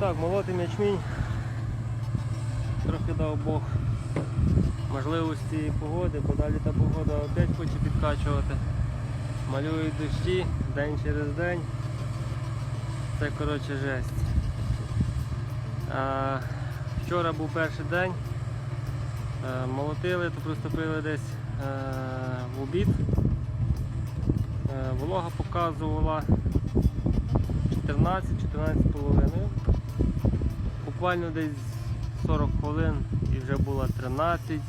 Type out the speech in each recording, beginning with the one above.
Так, молотим ячмінь. Трохи дав Бог можливості погоди, бо далі та погода опять хоче підкачувати. Малюють дощі день через день. Це коротше жесть. А, вчора був перший день. Е, молотили, то приступили десь е, в обід. Е, волога показувала 14-14,5. Буквально десь 40 хвилин і вже було 13.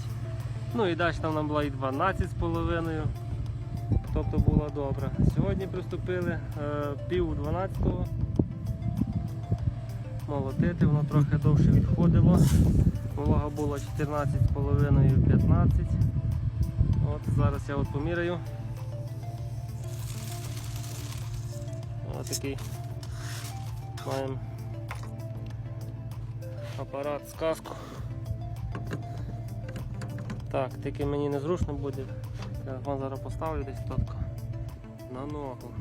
Ну і далі там нам була і 12,5. Тобто було добре. Сьогодні приступили е, пів 12 молотити, воно трохи довше відходило. Волога була 14,5 15. От зараз я от поміряю. Ось такий маємо апарат сказку. Так, тільки мені незручно буде. Телефон зараз поставлю десь тотко на ногу.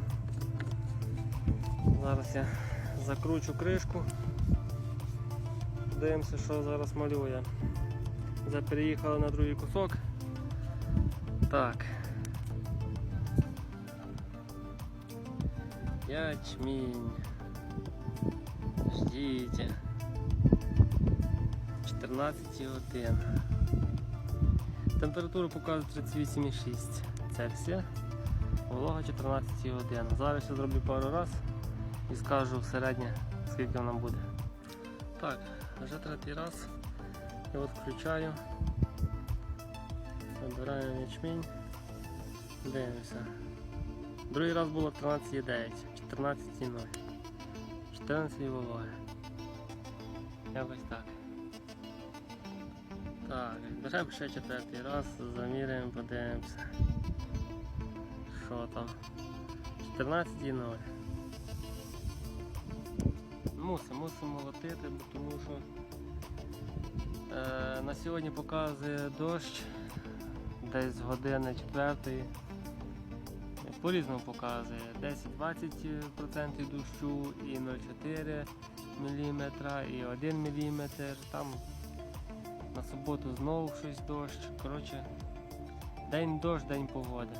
Зараз я закручу кришку. Дивимося, що зараз малює. Вже переїхали на другий кусок. Так. Ячмінь. Ждіть. 14,1. Температуру показує 38,6 Цельсія. Волога 14,1. Зараз я зроблю пару раз і скажу середнє, скільки вона буде. Так, вже третій раз. Я от включаю. Забираємо ячмінь. Дивимося. Другий раз було 13,9, 14,0. 14 вологи. Якось так. Так, беремо ще четвертий раз, заміряємо, подивимося. Що там? 14,0. Мусимо, мусимо молотити, бо тому що е, на сьогодні показує дощ десь з години четвертої. По-різному показує 10-20% дощу і 0,4 мм і 1 мм. Там на суботу знову щось дощ. Коротше, день дощ, день погоди.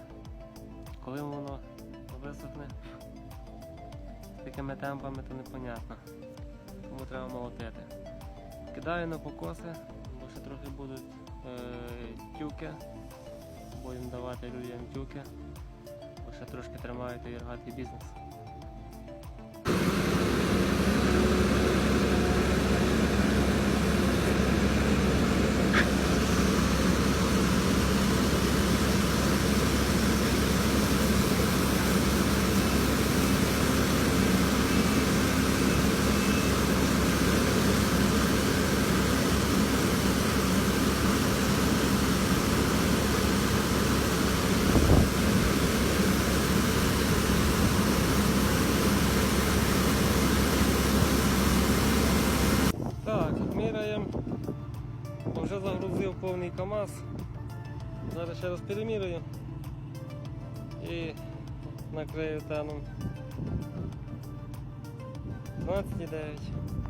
Коли воно висохне з такими темпами, то непонятно. Тому треба молотити. Кидаю на покоси, бо ще трохи будуть е, тюки. Будемо давати людям тюки, бо ще трошки тримають рогатий бізнес. Так, міряємо. Вже загрузив повний КАМАЗ. Зараз ще раз переміряю і накрию теном. 12,9.